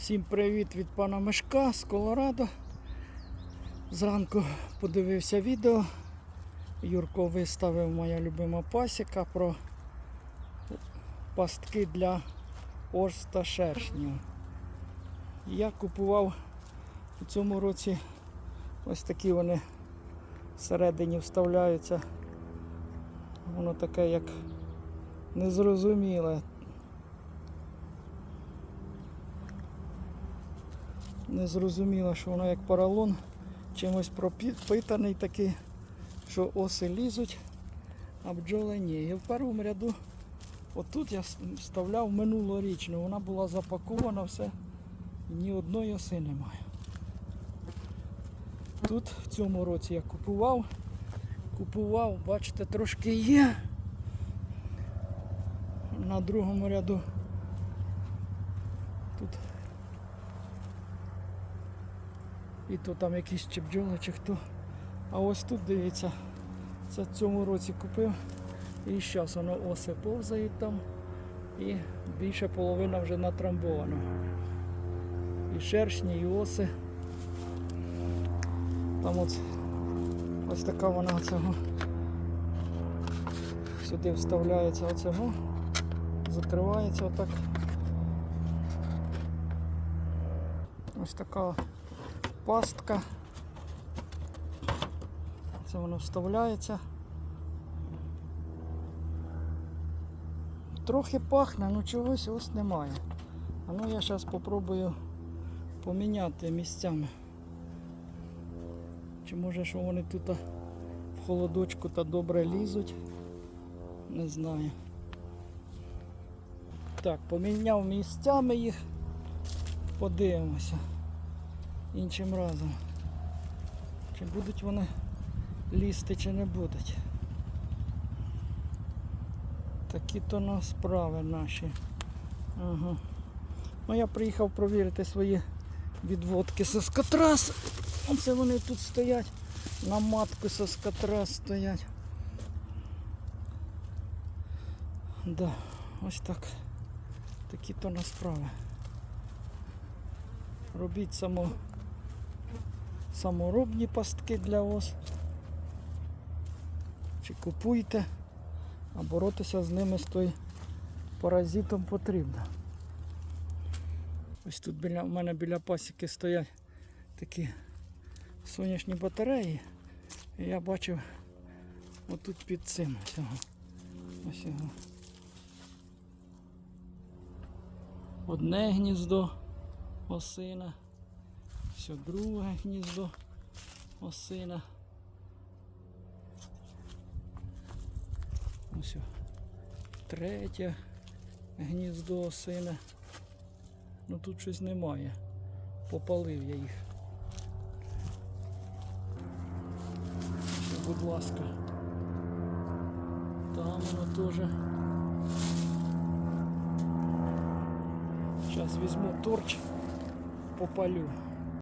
Всім привіт від пана Мешка з Колорадо. Зранку подивився відео. Юрко виставив моя любима пасіка про пастки для ос та. Я купував у цьому році ось такі вони всередині вставляються. Воно таке як незрозуміле. Не зрозуміло, що воно як поролон, чимось пропитаний такий, що оси лізуть, а бджоли ні. І в першому ряду, отут я вставляв минулорічну, вона була запакована, все, ні одної оси немає. Тут в цьому році я купував, купував, бачите, трошки є. На другому ряду тут І то там якісь чи чи хто. А ось тут дивіться, це в цьому році купив. І зараз воно оси повзають там. І більше половина вже натрамбовано. І шершні, і оси. Там ось, ось така вона цього. Сюди вставляється оцього, закривається отак. Ось така пастка. Це воно вставляється. Трохи пахне, ну чогось ось немає. А ну я зараз спробую поміняти місцями. Чи може що вони тут в холодочку та добре лізуть? Не знаю. Так, поміняв місцями їх. Подивимося іншим разом. Чи будуть вони лізти, чи не будуть. Такі то на справи наші. Ага. Ну я приїхав провірити свої відводки соскотрас. Оце вони тут стоять. На матку соскотрас стоять. Да, ось так. Такі то на справи. Робіть само саморобні пастки для ос. Чи купуйте, а боротися з ними з той паразитом потрібно. Ось тут біля, у мене біля пасіки стоять такі сонячні батареї. І я бачив отут під цим ось його. Ось його. Одне гніздо осина. Все друге гніздо осина. Ось третє гніздо осина. Ну тут щось немає. Попалив я їх. Будь ласка. Там воно теж. Зараз візьму торч, попалю.